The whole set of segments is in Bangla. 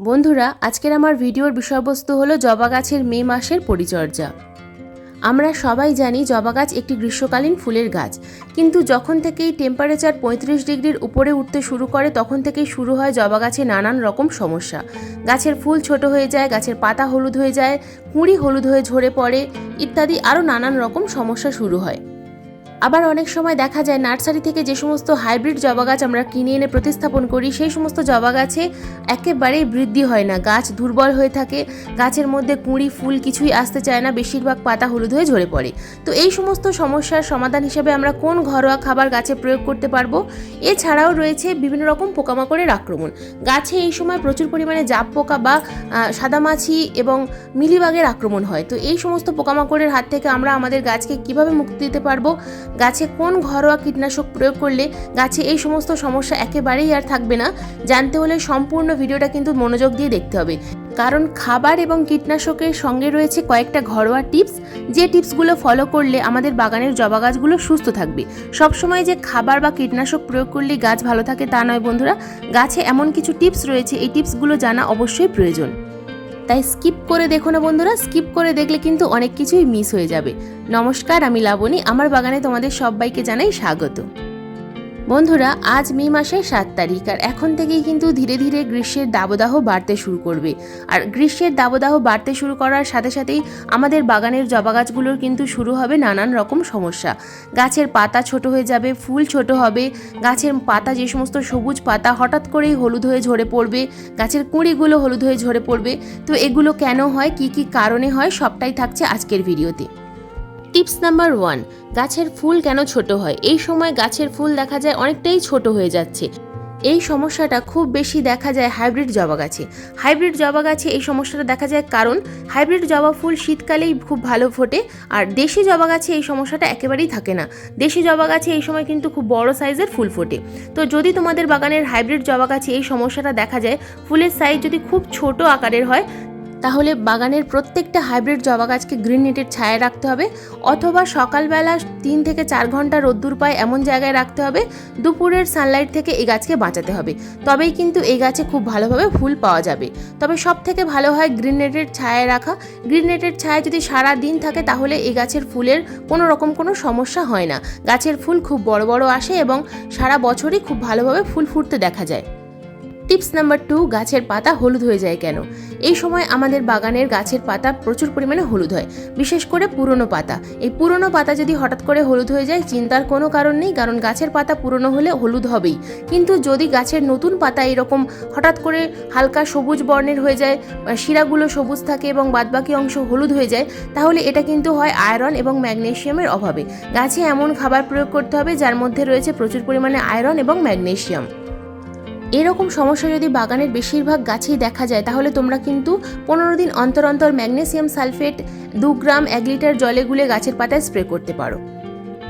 বন্ধুরা, আজকের আমার ভিডিওর বিষয়বস্তু হলো জবা গাছের মে মাসের পরিচর্যা। আমরা সবাই জানি জবা গাছ একটি গ্রীষ্মকালীন ফুলের গাছ, কিন্তু যখন থেকেই টেম্পারেচার পঁয়ত্রিশ ডিগ্রির উপরে উঠতে শুরু করে, তখন থেকেই শুরু হয় জবা গাছে নানান রকম সমস্যা। গাছের ফুল ছোট হয়ে যায়, গাছের পাতা হলুদ হয়ে যায়, কুঁড়ি হলুদ হয়ে ঝরে পড়ে, ইত্যাদি আরও নানান রকম সমস্যা শুরু হয়। আবার অনেক সময় দেখা যায় নার্সারি থেকে যে সমস্ত হাইব্রিড জবা গাছ আমরা কিনে এনে প্রতিস্থাপন করি, সেই সমস্ত জবা গাছে একেবারেই বৃদ্ধি হয় না। গাছ দুর্বল হয়ে থাকে, গাছের মধ্যে কুঁড়ি, ফুল কিছুই আসতে চায় না, বেশিরভাগ পাতা হলুদ হয়ে ঝরে পড়ে। তো এই সমস্ত সমস্যার সমাধান হিসেবে আমরা কোন ঘরোয়া খাবার গাছে প্রয়োগ করতে পারব? এছাড়াও রয়েছে বিভিন্ন রকম পোকামাকড়ের আক্রমণ। গাছে এই সময় প্রচুর পরিমাণে জাপ পোকা বা সাদামাছি এবং মিলিবাগের আক্রমণ হয়। তো এই সমস্ত পোকামাকড়ের হাত থেকে আমরা আমাদের গাছকে কীভাবে মুক্তি দিতে পারব? গাছে কোন ঘরোয়া কীটনাশক প্রয়োগ করলে গাছে এই সমস্ত সমস্যা একেবারেই আর থাকবে না? জানতে হলে সম্পূর্ণ ভিডিওটা কিন্তু মনোযোগ দিয়ে দেখতে হবে। কারণ খাবার এবং কীটনাশকের সঙ্গে রয়েছে কয়েকটা ঘরোয়া টিপস। যে টিপসগুলো ফলো করলে আমাদের বাগানের জবা গাছগুলো সুস্থ থাকবে। সবসময় যে খাবার বা কীটনাশক প্রয়োগ করলে গাছ ভালো থাকে তা নয় বন্ধুরা। গাছে এমন কিছু টিপস রয়েছে, এই টিপসগুলো জানা অবশ্যই প্রয়োজন। তাই স্কিপ করে দেখো না বন্ধুরা স্কিপ করে দেখলে কিন্তু অনেক কিছুই মিস হয়ে যাবে। নমস্কার, আমি লাবণী, আমার বাগানে তোমাদের সবাইকে জানাই স্বাগত। বন্ধুরা, আজ মে মাসের সাত তারিখ আর এখন থেকেই কিন্তু ধীরে ধীরে গ্রীষ্মের দাবদাহ বাড়তে শুরু করবে। আর গ্রীষ্মের দাবদাহ বাড়তে শুরু করার সাথে সাথেই আমাদের বাগানের জবা গাছগুলোর কিন্তু শুরু হবে নানান রকম সমস্যা। গাছের পাতা ছোট হয়ে যাবে, ফুল ছোট হবে, গাছের পাতা যে সমস্ত সবুজ পাতা হঠাৎ করেই হলুদ হয়ে ঝরে পড়বে, গাছের কুঁড়িগুলো হলুদ হয়ে ঝরে পড়বে। তো এগুলো কেন হয়, কি কি কারণে হয়, সবটাই থাকছে আজকের ভিডিওতে। টিপস নাম্বার ওয়ান, গাছের ফুল কেন ছোট হয়? এই সময় গাছের ফুল দেখা যায় অনেকটাই ছোট হয়ে যাচ্ছে। এই সমস্যাটা খুব বেশি দেখা যায় হাইব্রিড জবা গাছে। হাইব্রিড জবা গাছে এই সমস্যাটা দেখা যায় কারণ, হাইব্রিড জবা ফুল শীতকালেই খুব ভালো ফোটে আর দেশি জবা গাছে এই সমস্যাটা একেবারেই থাকে না। দেশি জবা গাছে এই সময় কিন্তু খুব বড় সাইজের ফুল ফোটে। তো যদি তোমাদের বাগানের হাইব্রিড জবা গাছে এই সমস্যাটা দেখা যায়, ফুলের সাইজ যদি খুব ছোট আকারের হয় তাহলে বাগানের প্রত্যেকটা হাইব্রিড জবা গাছকে গ্রিন নেটের ছায়া রাখতে হবে, অথবা সকালবেলা তিন থেকে চার ঘণ্টা রোদ্দুর পায় এমন জায়গায় রাখতে হবে, দুপুরের সানলাইট থেকে এই গাছকে বাঁচাতে হবে। তবেই কিন্তু এই গাছে খুব ভালোভাবে ফুল পাওয়া যাবে। তবে সব থেকে ভালো হয় গ্রিন নেটের ছায়ায় রাখা। গ্রিন নেটের ছায়া যদি সারা দিন থাকে তাহলে এই গাছের ফুলের কোনো রকম কোনো সমস্যা হয় না। গাছের ফুল খুব বড় বড় আসে এবং সারা বছরই খুব ভালোভাবে ফুল ফুটতে দেখা যায়। টিপস নাম্বার টু, গাছের পাতা হলুদ হয়ে যায় কেন? এই সময় আমাদের বাগানের গাছের পাতা প্রচুর পরিমাণে হলুদ হয়, বিশেষ করে পুরনো পাতা। এই পুরনো পাতা যদি হঠাৎ করে হলুদ হয়ে যায়, চিন্তার কোনো কারণ নেই, কারণ গাছের পাতা পুরনো হলে হলুদ হবেই। কিন্তু যদি গাছের নতুন পাতা এরকম হঠাৎ করে হালকা সবুজ বর্ণের হয়ে যায় শিরাগুলো সবুজ থাকে এবং বাদবাকি অংশ হলুদ হয়ে যায়, তাহলে এটা কিন্তু হয় আয়রন এবং ম্যাগনেশিয়ামের অভাবে। গাছে এমন খাবার প্রয়োগ করতে হবে, যার মধ্যে রয়েছে প্রচুর পরিমাণে আয়রন এবং ম্যাগনেসিয়াম এরকম সমস্যা যদি বাগানের বেশিরভাগ গাছেই দেখা যায়, তাহলে তোমরা কিন্তু পনেরো দিন অন্তর অন্তর ম্যাগনেসিয়াম সালফেট দু গ্রাম এক লিটার জলে গুলে গাছের পাতায় স্প্রে করতে পারো।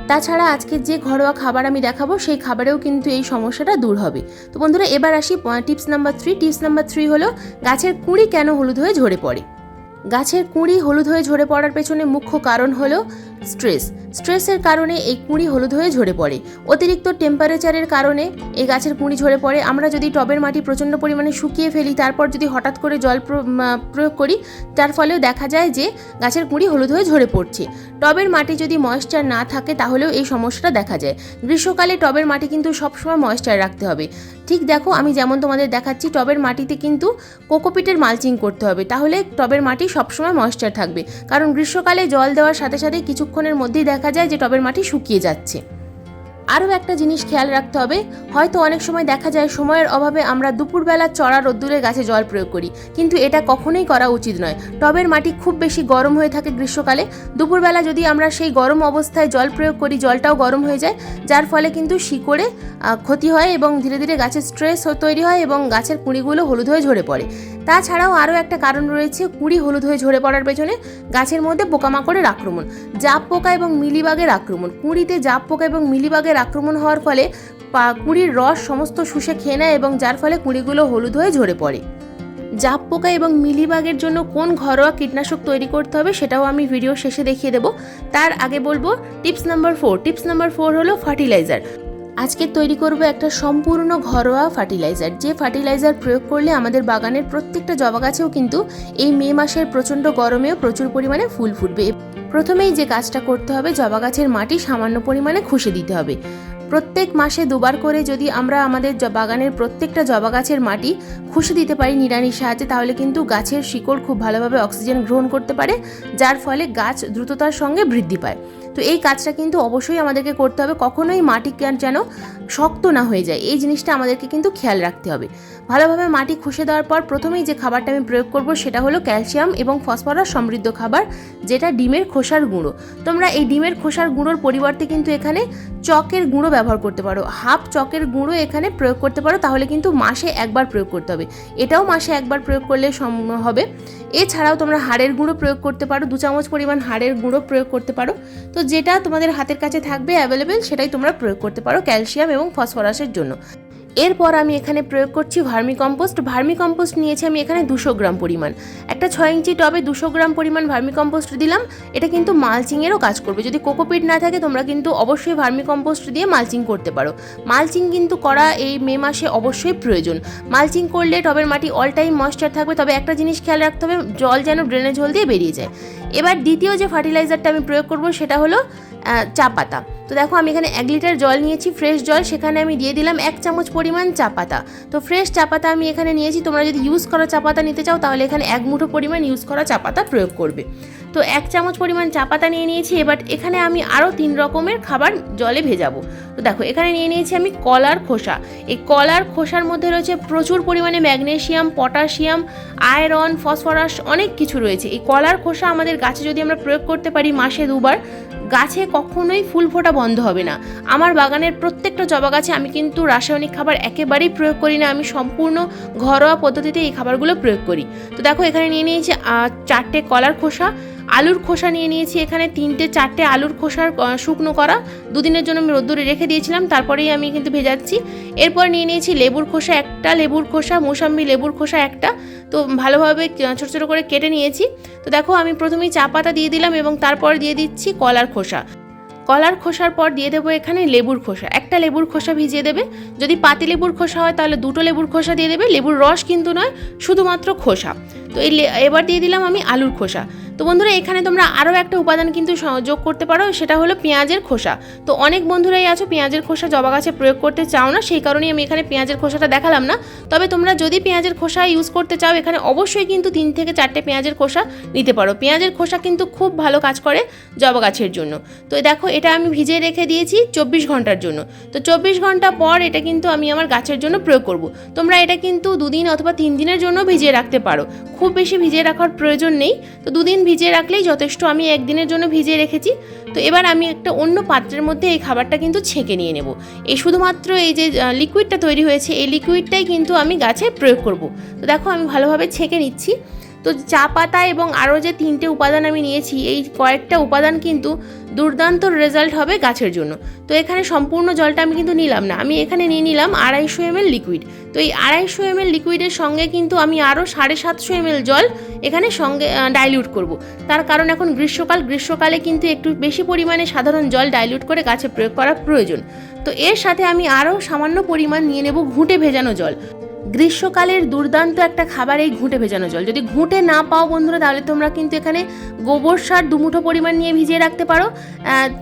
তাছাড়া আজকের যে ঘরোয়া খাবার আমি দেখাবো, সেই খাবারেও কিন্তু এই সমস্যাটা দূর হবে। তো বন্ধুরা, এবার আসি tips number three tips number three হলো, গাছের কুঁড়ি কেন হলুদ হয়ে ঝরে পড়ে? গাছের কুঁড়ি হলুদ হয়ে ঝরে পড়ার পেছনে মুখ্য কারণ হল স্ট্রেস। স্ট্রেসের কারণে এই কুঁড়ি হলুদ হয়ে ঝরে পড়ে। অতিরিক্ত টেম্পারেচারের কারণে এই গাছের কুঁড়ি ঝরে পড়ে। আমরা যদি টবের মাটি প্রচণ্ড পরিমাণে শুকিয়ে ফেলি, তারপর যদি হঠাৎ করে জল প্রয়োগ করি, তার ফলেও দেখা যায় যে গাছের কুঁড়ি হলুদ হয়ে ঝরে পড়ছে। টবের মাটি যদি ময়েশ্চার না থাকে, তাহলেও এই সমস্যাটা দেখা যায়। গ্রীষ্মকালে টবের মাটি কিন্তু সবসময় ময়েশ্চার রাখতে হবে। ঠিক দেখো, আমি যেমন তোমাদের দেখাচ্ছি, টবের মাটিতে কিন্তু কোকোপিটের মালচিং করতে হবে। তাহলে টবের মাটি সবসময় ময়েশ্চার থাকবে। কারণ গ্রীষ্মকালে জল দেওয়ার সাথে সাথে কিছুক্ষণের মধ্যেই দেখা যায় যে টবের মাটি শুকিয়ে যাচ্ছে। আরও একটা জিনিস খেয়াল রাখতে হবে, হয়তো অনেক সময় দেখা যায় সময়ের অভাবে আমরা দুপুরবেলা চড়া রোদ্দুরে গাছে জল প্রয়োগ করি, কিন্তু এটা কখনোই করা উচিত নয়। টবের মাটি খুব বেশি গরম হয়ে থাকে গ্রীষ্মকালে, দুপুরবেলা যদি আমরা সেই গরম অবস্থায় জল প্রয়োগ করি, জলটাও গরম হয়ে যায়, যার ফলে কিন্তু শিকড়ে ক্ষতি হয় এবং ধীরে ধীরে গাছের স্ট্রেস তৈরি হয় এবং গাছের কুঁড়িগুলো হলুদ হয়ে ঝরে পড়ে। তাছাড়াও আরও একটা কারণ রয়েছে কুঁড়ি হলুদ হয়ে ঝরে পড়ার পেছনে, গাছের মধ্যে পোকামাকড়ের আক্রমণ, জাপ পোকা এবং মিলিবাগের আক্রমণ। কুঁড়িতে জাপ পোকা এবং মিলিবাগের আক্রমণ হওয়ার ফলে কুঁড়ির রস সমস্ত শুষে খেয়ে নেয় এবং যার ফলে কুঁড়িগুলো হলুদ হয়ে ঝরে পড়ে। জাপ পোকা এবং মিলিবাগের জন্য কোন ঘরোয়া কীটনাশক তৈরি করতে হবে সেটাও আমি ভিডিও শেষে দেখিয়ে দেবো। তার আগে বলব, tips number four. Tips number four হলো ফার্টিলাইজার। আজকে তৈরি করব একটা সম্পূর্ণ ঘরোয়া ফার্টিলাইজার। যে ফার্টিলাইজার প্রয়োগ করলে আমাদের বাগানের প্রত্যেকটা জবা গাছেও কিন্তু এই মে মাসের প্রচণ্ড গরমেও প্রচুর পরিমাণে ফুল ফুটবে। প্রথমেই যে কাজটা করতে হবে, জবা গাছের মাটি সামান্য পরিমাণে খুশে দিতে হবে। প্রত্যেক মাসে দুবার করে যদি আমরা আমাদের বাগানের প্রত্যেকটা জবা গাছের মাটি খুশে দিতে পারি নিড়ানির সাহায্যে, তাহলে কিন্তু গাছের শিকড় খুব ভালোভাবে অক্সিজেন গ্রহণ করতে পারে, যার ফলে গাছ দ্রুততার সঙ্গে বৃদ্ধি পায়। তো এই কাজটা কিন্তু অবশ্যই আমাদেরকে করতে হবে। কখনোই মাটি যেন শক্ত না হয়ে যায়। এই জিনিসটা আমাদেরকে কিন্তু খেয়াল রাখতে হবে। ভালোভাবে মাটি খুশে দেওয়ার পর প্রথমেই যে খাবারটা আমি প্রয়োগ করব সেটা হলো ক্যালসিয়াম এবং ফসফরাস সমৃদ্ধ খাবার, যেটা ডিমের খোসার গুঁড়ো। তোমরা এই ডিমের খোসার গুঁড়োর পরিবর্তে কিন্তু এখানে চকের গুঁড়ো ব্যবহার করতে পারো। হাফ চকের গুঁড়ো এখানে প্রয়োগ করতে পারো, তাহলে কিন্তু মাসে একবার প্রয়োগ করতে হবে। এটাও মাসে একবার প্রয়োগ করলে হবে। এছাড়াও তোমরা হাড়ের গুঁড়ো প্রয়োগ করতে পারো, দু চামচ পরিমাণ হাড়ের গুঁড়ো প্রয়োগ করতে পারো। তো যেটা তোমাদের হাতের কাছে থাকবে অ্যাভেলেবেল সেটাই তোমরা প্রয়োগ করতে পারো ক্যালসিয়াম এবং ফসফরাসের জন্য। এরপর আমি এখানে প্রয়োগ করছি ভার্মি কম্পোস্ট ভার্মি কম্পোস্ট নিয়েছি আমি এখানে দুশো গ্রাম পরিমাণ। একটা ছয় ইঞ্চি টবে দুশো গ্রাম পরিমাণ ভার্মি কম্পোস্ট দিলাম। এটা কিন্তু মালচিংয়েরও কাজ করবে। যদি কোকোপিট না থাকে, তোমরা কিন্তু অবশ্যই ভার্মি কম্পোস্ট দিয়ে মালচিং করতে পারো। মালচিং কিন্তু করা এই মে মাসে অবশ্যই প্রয়োজন। মালচিং করলে টবের মাটি অল টাইম ময়েশ্চার থাকবে। তবে একটা জিনিস খেয়াল রাখতে হবে, জল যেন ড্রেনেজ হোল দিয়ে বেরিয়ে যায়। এবার দ্বিতীয় যে ফার্টিলাইজারটা আমি প্রয়োগ করব সেটা হলো চা পাতা। তো দেখো, আমি এখানে এক লিটার জল নিয়েছি ফ্রেশ জল, সেখানে আমি দিয়ে দিলাম এক চামচ পরিমাণ চা পাতা। তো ফ্রেশ চা পাতা আমি এখানে নিয়েছি, তোমরা যদি ইউজ করা চা পাতা নিতে চাও, তাহলে এখানে এক মুঠো পরিমাণ ইউজ করা চা পাতা প্রয়োগ করবে। তো এক চামচ পরিমাণ চা পাতা নিয়ে নিয়েছি, এবার এখানে আমি আরও তিন রকমের খাবার জলে ভেজাবো। তো দেখো, এখানে নিয়ে নিয়েছি আমি কলার খোসা। এই কলার খোসার মধ্যে রয়েছে প্রচুর পরিমাণে ম্যাগনেশিয়াম, পটাশিয়াম, আয়রন, ফসফরাস অনেক কিছু রয়েছে। এই কলার খোসা আমাদের গাছে যদি আমরা প্রয়োগ করতে পারি মাসে দুবার গাছে কখনোই ফুল ফোটা বন্ধ হবে না। আমার বাগানের প্রত্যেকটা জবা গাছে আমি কিন্তু রাসায়নিক খাবার একেবারেই প্রয়োগ করি না, আমি সম্পূর্ণ ঘরোয়া পদ্ধতিতে এই খাবারগুলো প্রয়োগ করি। তো দেখো, এখানে নিয়ে নিয়েছি চারটে কলার খোসা, আলুর খোসা নিয়ে নিয়েছি, এখানে তিনটে চারটে আলুর খোসার শুকনো করা। দুদিনের জন্য আমি রোদ্দুরে রেখে দিয়েছিলাম, তারপরেই আমি কিন্তু ভেজাচ্ছি। এরপর নিয়ে নিয়েছি লেবুর খোসা একটা, লেবুর খোসা, মোসাম্বি লেবুর খোসা একটা। তো ভালোভাবে ছোটো ছোটো করে কেটে নিয়েছি। তো দেখো, আমি প্রথমেই চা পাতা দিয়ে দিলাম এবং তারপর দিয়ে দিচ্ছি কলার খোসা। কলার খোসার পর দিয়ে দেবো এখানে লেবুর খোসা। একটা লেবুর খোসা ভিজিয়ে দেবে। যদি পাতি লেবুর খোসা হয়, তাহলে দুটো লেবুর খোসা দিয়ে দেবে। লেবুর রস কিন্তু নয়, শুধুমাত্র খোসা। তো এই এবার দিয়ে দিলাম আমি আলুর খোসা। তো বন্ধুরা, এখানে তোমরা আরও একটা উপাদান কিন্তু যোগ করতে পারো, সেটা হলো পেঁয়াজের খোসা। তো অনেক বন্ধুরাই আছো, পেঁয়াজের খোসা জবা গাছে প্রয়োগ করতে চাও না, সেই কারণেই আমি এখানে পেঁয়াজের খোসাটা দেখালাম না। তবে তোমরা যদি পেঁয়াজের খোসা ইউজ করতে চাও, এখানে অবশ্যই কিন্তু তিন থেকে চারটে পেঁয়াজের খোসা নিতে পারো। পেঁয়াজের খোসা কিন্তু খুব ভালো কাজ করে জবা গাছের জন্য। তো দেখো, এটা আমি ভিজিয়ে রেখে দিয়েছি চব্বিশ ঘণ্টার জন্য। তো চব্বিশ ঘণ্টা পর এটা কিন্তু আমি আমার গাছের জন্য প্রয়োগ করব। তোমরা এটা কিন্তু দুদিন অথবা তিন দিনের জন্য ভিজিয়ে রাখতে পারো। খুব বেশি ভিজিয়ে রাখার প্রয়োজন নেই। তো দুদিন ভিজিয়ে রাখলেই যথেষ্ট, আমি একদিনের জন্য ভিজিয়ে রেখেছি। তো এবার আমি একটা অন্য পাত্রের মধ্যে এই খাবারটা কিন্তু ছেঁকে নিয়ে নেব। এই শুধুমাত্র এই যে লিকুইডটা তৈরি হয়েছে, এই লিকুইডটাই কিন্তু আমি গাছে প্রয়োগ করব। তো দেখো আমি ভালোভাবে ছেঁকে নিচ্ছি। তো চা পাতা এবং আরও যে তিনটে উপাদান আমি নিয়েছি, এই কয়েকটা উপাদান কিন্তু দুর্দান্ত রেজাল্ট হবে গাছের জন্য। তো এখানে সম্পূর্ণ জলটা আমি কিন্তু নিলাম না। আমি এখানে নিয়ে নিলাম আড়াইশো এমএল লিকুইড তো এই আড়াইশো এমএল লিকুইডের সঙ্গে কিন্তু আমি আরও সাড়ে সাতশো এমএল জল এখানে সঙ্গে ডাইলিউট করব। তার কারণ এখন গ্রীষ্মকাল, গ্রীষ্মকালে কিন্তু একটু বেশি পরিমাণে সাধারণ জল ডাইলিউট করে গাছে প্রয়োগ করা প্রয়োজন। তো এর সাথে আমি আরও সামান্য পরিমাণ নিয়ে নেব ঘুঁটে ভেজানো জল। গ্রীষ্মকালের দুর্দান্ত একটা খাবার এই ঘুঁটে ভেজানো জল। যদি ঘুঁটে না পাও বন্ধুরা, তাহলে তোমরা কিন্তু এখানে গোবর সার দুমুঠো পরিমাণ নিয়ে ভিজিয়ে রাখতে পারো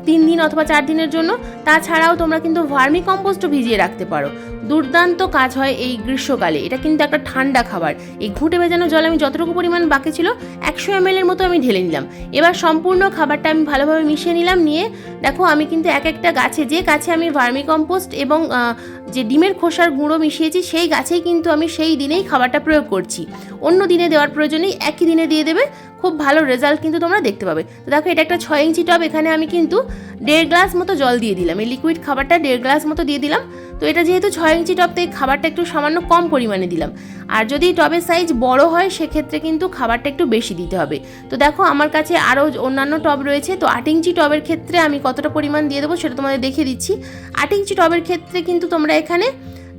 তিন দিন অথবা চার দিনের জন্য। তাছাড়াও তোমরা কিন্তু ভার্মি কম্পোস্টও ভিজিয়ে রাখতে পারো। দুর্দান্ত কাজ হয় এই গ্রীষ্মকালে। এটা কিন্তু একটা ঠান্ডা খাবার। এই ঘুঁটে ভেজানো জল আমি যতটুকু পরিমাণ বাকি ছিল, একশো এম এর মতো আমি ঢেলে নিলাম। এবার সম্পূর্ণ খাবারটা আমি ভালোভাবে মিশিয়ে নিলাম, নিয়ে দেখো আমি কিন্তু এক একটা গাছে, যে গাছে আমি ভার্মি কম্পোস্ট এবং যে ডিমের খোসার গুঁড়ো মিশিয়েছি, সেই গাছেই কিন্তু আমি সেই দিনেই খাবারটা প্রয়োগ করছি। অন্য দিনে দেওয়ার প্রয়োজনেই একই দিনে দিয়ে দেবে খুব ভালো রেজাল্ট কিন্তু তোমরা দেখতে পাবে। তো দেখো, এটা একটা ছয় ইঞ্চি টব, এখানে আমি কিন্তু দেড় গ্লাস মতো জল দিয়ে দিলাম। এই লিকুইড খাবারটা দেড় গ্লাস মতো দিয়ে দিলাম। তো এটা যেহেতু ছয় ইঞ্চি টব, তাই খাবারটা একটু সামান্য কম পরিমাণে দিলাম। আর যদি টবের সাইজ বড় হয়, সেক্ষেত্রে কিন্তু খাবারটা একটু বেশি দিতে হবে। তো দেখো, আমার কাছে আরও অন্যান্য টব রয়েছে। তো আট ইঞ্চি টবের ক্ষেত্রে আমি কতটা পরিমাণ দিয়ে দেবো সেটা তোমাদের দেখিয়ে দিচ্ছি। আট ইঞ্চি টবের ক্ষেত্রে কিন্তু তোমরা এখানে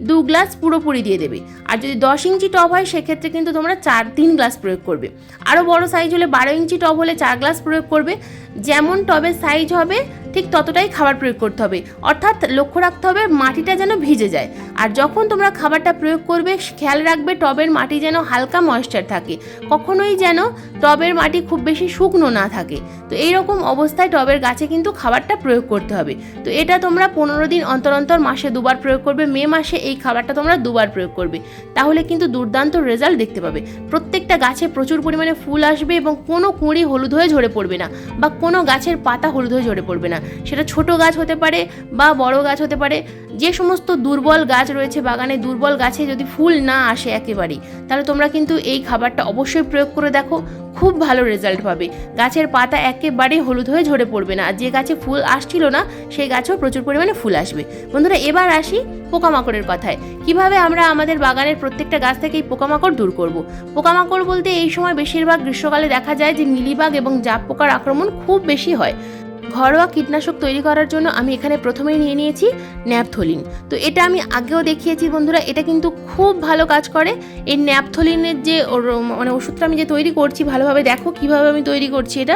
দু গ্লাস পুরোপুরি দিয়ে দেবে। আর যদি দশ ইঞ্চি টব হয়, সেক্ষেত্রে কিন্তু তোমরা চার তিন গ্লাস প্রয়োগ করবে। আরও বড় সাইজ হলে বারো ইঞ্চি টব হলে চার গ্লাস প্রয়োগ করবে। যেমন টবের সাইজ হবে ঠিক ততটাই খাবার প্রয়োগ করতে হবে। অর্থাৎ লক্ষ্য রাখতে হবে মাটিটা যেন ভিজে যায়। আর যখন তোমরা খাবারটা প্রয়োগ করবে, খেয়াল রাখবে টবের মাটি যেন হালকা ময়েশ্চার থাকে। কখনোই যেন টবের মাটি খুব বেশি শুকনো না থাকে। তো এইরকম অবস্থায় টবের গাছে কিন্তু খাবারটা প্রয়োগ করতে হবে। তো এটা তোমরা পনেরো দিন অন্তর অন্তর মাসে দুবার প্রয়োগ করবে। মে মাসে এই খাবারটা তোমরা দুবার প্রয়োগ করবে। তাহলে কিন্তু দুর্দান্ত রেজাল্ট দেখতে পাবে। প্রত্যেকটা গাছে প্রচুর পরিমাণে ফুল আসবে এবং কোনো কুঁড়ি হলুদ হয়ে ঝরে পড়বে না বা কোনো গাছের পাতা হলুদ হয়ে ঝরে পড়বে না। সেটা ছোট গাছ হতে পারে বা বড় গাছ হতে পারে, যে সমস্ত দুর্বল গাছ রয়েছে বাগানে, দুর্বল গাছে যদি ফুল না আসে একেবারেই তাহলে তোমরা কিন্তু এই খাবারটা অবশ্যই প্রয়োগ করে দেখো, খুব ভালো রেজাল্ট পাবে। গাছের পাতা একেবারেই হলুদ হয়ে ঝরে পড়বে না, আর যে গাছে ফুল আসছিল না, সেই গাছেও প্রচুর পরিমাণে ফুল আসবে। বন্ধুরা, এবার আসি পোকামাকড়ের কথায়। কীভাবে আমরা আমাদের বাগানের প্রত্যেকটা গাছ থেকে এই পোকামাকড় দূর করব? পোকামাকড় বলতে এই সময় বেশিরভাগ গ্রীষ্মকালে দেখা যায় যে মিলিবাগ এবং জাপ পোকার আক্রমণ খুব বেশি হয়। ঘরোয়া কীটনাশক তৈরি করার জন্য আমি এখানে প্রথমেই নিয়ে নিয়েছি ন্যাপথলিন। তো এটা আমি আগেও দেখিয়েছি বন্ধুরা, এটা কিন্তু খুব ভালো কাজ করে। এই ন্যাপথলিনের যে মানে ওষুধটা আমি যে তৈরি করছি ভালোভাবে, দেখো কীভাবে আমি তৈরি করছি এটা।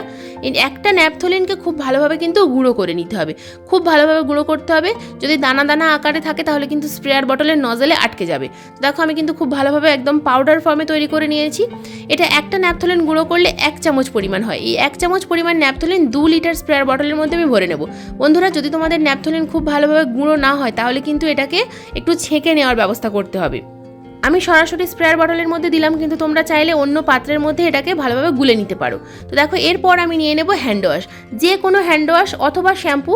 একটা ন্যাপথলিনকে খুব ভালোভাবে কিন্তু গুঁড়ো করে নিতে হবে। খুব ভালোভাবে গুঁড়ো করতে হবে। যদি দানা দানা আকারে থাকে তাহলে কিন্তু স্প্রেয়ার বটলের নজলে আটকে যাবে। দেখো আমি কিন্তু খুব ভালোভাবে একদম পাউডার ফর্মে তৈরি করে নিয়েছি। এটা একটা ন্যাপথলিন গুঁড়ো করলে এক চামচ পরিমাণ হয়। এই এক চামচ পরিমাণ ন্যাপথলিন দু লিটার স্প্রেয়ার বটলের মধ্যে আমি ভরে নেব। বন্ধুরা, যদি তোমাদের ন্যাপথলিন খুব ভালোভাবে গুঁড়ো না হয় তাহলে কিন্তু এটাকে একটু ছেঁকে নেওয়ার ব্যবস্থা করতে হবে। আমি সরাসরি স্প্রেয়ার বটলের মধ্যে দিলাম, কিন্তু তোমরা চাইলে অন্য পাত্রের মধ্যে এটাকে ভালোভাবে গুলে নিতে পারো। তো দেখো, এরপর আমি নিয়ে নেব হ্যান্ড ওয়াশ। যে কোনো হ্যান্ড ওয়াশ অথবা শ্যাম্পু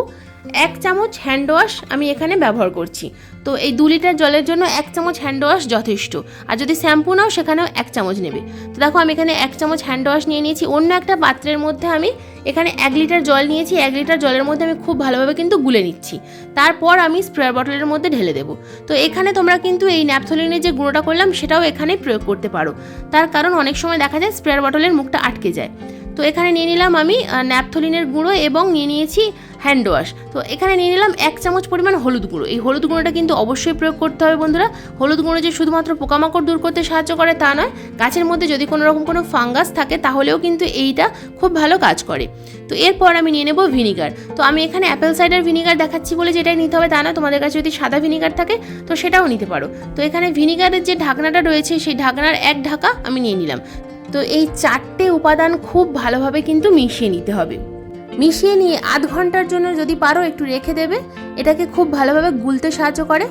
এক চামচ হ্যান্ড ওয়াশ আমি এখানে ব্যবহার করছি। তো এই দু লিটার জলের জন্য এক চামচ হ্যান্ড ওয়াশ যথেষ্ট। আর যদি শ্যাম্পু নাও, সেখানেও এক চামচ নেবে। তো দেখো, আমি এখানে এক চামচ হ্যান্ড ওয়াশ নিয়ে নিয়েছি। অন্য একটা পাত্রের মধ্যে আমি এখানে এক লিটার জল নিয়েছি। এক লিটার জলের মধ্যে আমি খুব ভালোভাবে কিন্তু গুলে নিচ্ছি। তারপর আমি স্প্রেয়ার বটলের মধ্যে ঢেলে দেবো। তো এখানে তোমরা কিন্তু এই ন্যাপথলিনের যে গুঁড়োটা করলাম, সেটাও এখানে প্রয়োগ করতে পারো। তার কারণ অনেক সময় দেখা যায় স্প্রেয়ার বটলের মুখটা আটকে যায়। তো এখানে নিয়ে নিলাম আমি ন্যাপথলিনের গুঁড়ো এবং নিয়ে নিয়েছি হ্যান্ড ওয়াশ তো এখানে নিয়ে নিলাম এক চামচ পরিমাণ হলুদ গুঁড়ো। এই হলুদ গুঁড়োটা কিন্তু অবশ্যই প্রয়োগ করতে হবে বন্ধুরা। হলুদ গুঁড়ো যে শুধুমাত্র পোকামাকড় দূর করতে সাহায্য করে তা নয়, গাছের মধ্যে যদি কোনো রকম কোনো ফাঙ্গাস থাকে তাহলেও কিন্তু এইটা খুব ভালো কাজ করে। তো এরপর আমি নিয়ে নেব ভিনিগার। তো আমি এখানে অ্যাপেল সাইডার ভিনিগার দেখাচ্ছি বলে যেটাই নিতে হবে তা না, তোমাদের কাছে যদি সাদা ভিনিগার থাকে তো সেটাও নিতে পারো। তো এখানে ভিনিগারের যে ঢাকনাটা রয়েছে সেই ঢাকনার এক ঢাকা আমি নিয়ে নিলাম। তো এই চারটে উপাদান খুব ভালোভাবে কিন্তু মিশিয়ে নিতে হবে। মিশিয়ে নিয়ে আধ ঘণ্টার জন্য যদি পারো একটু রেখে দেবে, এটাকে খুব ভালোভাবে গুলতে সাহায্য করে।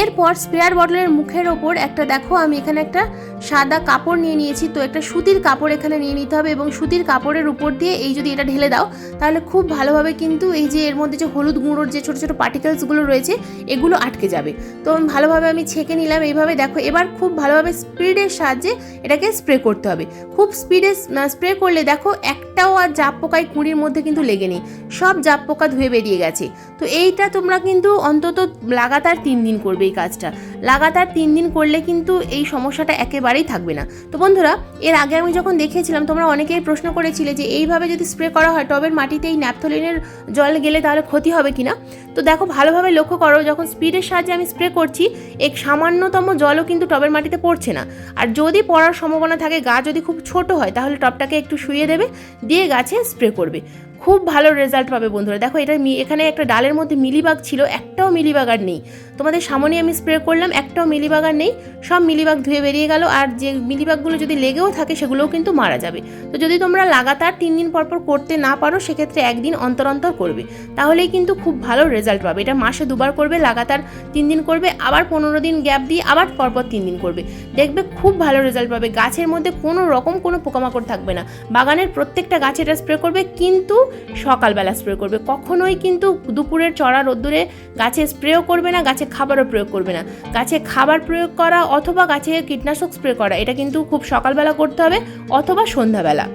এরপর স্পেয়ার বটলের মুখের ওপর একটা, দেখো আমি এখানে একটা সাদা কাপড় নিয়ে নিয়েছি, তো একটা সুতির কাপড় এখানে নিয়ে নিতে হবে এবং সুতির কাপড়ের উপর দিয়ে এই যদি এটা ঢেলে দাও, তাহলে খুব ভালোভাবে কিন্তু এই যে এর মধ্যে যে হলুদ গুঁড়োর যে ছোটো ছোটো পার্টিকেলসগুলো রয়েছে, এগুলো আটকে যাবে। তো ভালোভাবে আমি ছেঁকে নিলাম, এইভাবে দেখো, এবার খুব ভালোভাবে স্পিডের সাহায্যে এটাকে স্প্রে করতে হবে। খুব স্পিডে স্প্রে করলে দেখো একটাও আর জাপ পোকায় কুঁড়ির মধ্যে কিন্তু লেগে নেই, সব জাপ পোকা ধুয়ে বেরিয়ে গেছে। তো এইটা তোমরা কিন্তু অন্তত লাগাতার তিন দিন করবে। এই কাজটা। লাগাতার তিন দিন করলে কিন্তু এই সমস্যাটা একেবারেই থাকবে না। তো বন্ধুরা, এর আগে আমি যখন দেখিয়েছিলাম তোমরা অনেকেই প্রশ্ন করেছিলে যে এইভাবে যদি স্প্রে করা হয়, টবের মাটিতে এই ন্যাপথলিনের জল গেলে তাহলে ক্ষতি হবে কিনা? তো দেখো, ভালোভাবে লক্ষ্য করো, যখন স্পিডের সাহায্যে আমি স্প্রে করছি, এক সামান্যতম জলও কিন্তু টবের মাটিতে পড়ছে না। আর যদি পড়ার সম্ভাবনা থাকে গাছ যদি খুব ছোট হয়, তাহলে টবটাকে একটু শুয়ে দেবে, দিয়ে গাছে স্প্রে করবে। খুব ভালো রেজাল্ট পাবে বন্ধুরা। দেখো এটা এখানে একটা ডালের মধ্যে মিলিবাগ ছিল, একটাও মিলিবাগ আর নেই। তোমাদের সামনে আমি স্প্রে করলাম, একটাও মিলিবাগ আর নেই। সব মিলিবাগ ধুয়ে বেরিয়ে গেল, আর যে মিলিবাগগুলো যদি লেগেও থাকে সেগুলোও কিন্তু মারা যাবে। তো যদি তোমরা লাগাতার তিন দিন পর পর করতে না পারো, সেক্ষেত্রে একদিন অন্তর অন্তর করবে। তাহলেই কিন্তু খুব ভালো রেজাল্ট পাবে। এটা মাসে দুবার করবে, লাগাতার তিন দিন করবে, আবার পনেরো দিন গ্যাপ দিয়ে আবার পরপর তিন দিন করবে। দেখবে খুব ভালো রেজাল্ট পাবে। গাছের মধ্যে কোনো রকম কোনো পোকামাকড় থাকবে না। বাগানের প্রত্যেকটা গাছে এটা স্প্রে করবে, কিন্তু সকালবেলা স্প্রে করবে। কখনোই কিন্তু দুপুরের চড়া রোদ্দুরে গাছে স্প্রেও করবে না, গাছে খাবারও প্রয়োগ করবে না। গাছে খাবার প্রয়োগ করা অথবা গাছে কীটনাশক স্প্রে করা, এটা কিন্তু খুব সকালবেলা করতে হবে অথবা সন্ধ্যাবেলা।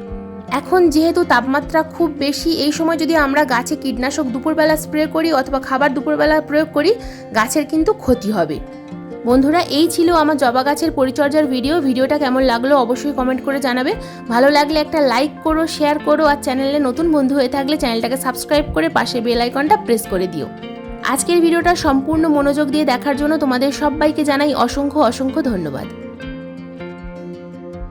এখন যেহেতু তাপমাত্রা খুব বেশি, এই সময় যদি আমরা গাছে কীটনাশক দুপুরবেলা স্প্রে করি অথবা খাবার দুপুরবেলা প্রয়োগ করি, গাছের কিন্তু ক্ষতি হবে। বন্ধুরা, এই ছিল আমার জবা গাছের পরিচর্যার ভিডিও ভিডিওটা কেমন লাগল অবশ্যই কমেন্ট করে জানাবে। ভালো লাগলে একটা লাইক করো শেয়ার করো, আর চ্যানেলে নতুন বন্ধু হয়ে থাকলে চ্যানেলটাকে সাবস্ক্রাইব করে পাশে বেল আইকনটা প্রেস করে দিও। আজকের ভিডিওটা সম্পূর্ণ মনোযোগ দিয়ে দেখার জন্য তোমাদের সবাইকে জানাই অসংখ্য অসংখ্য ধন্যবাদ।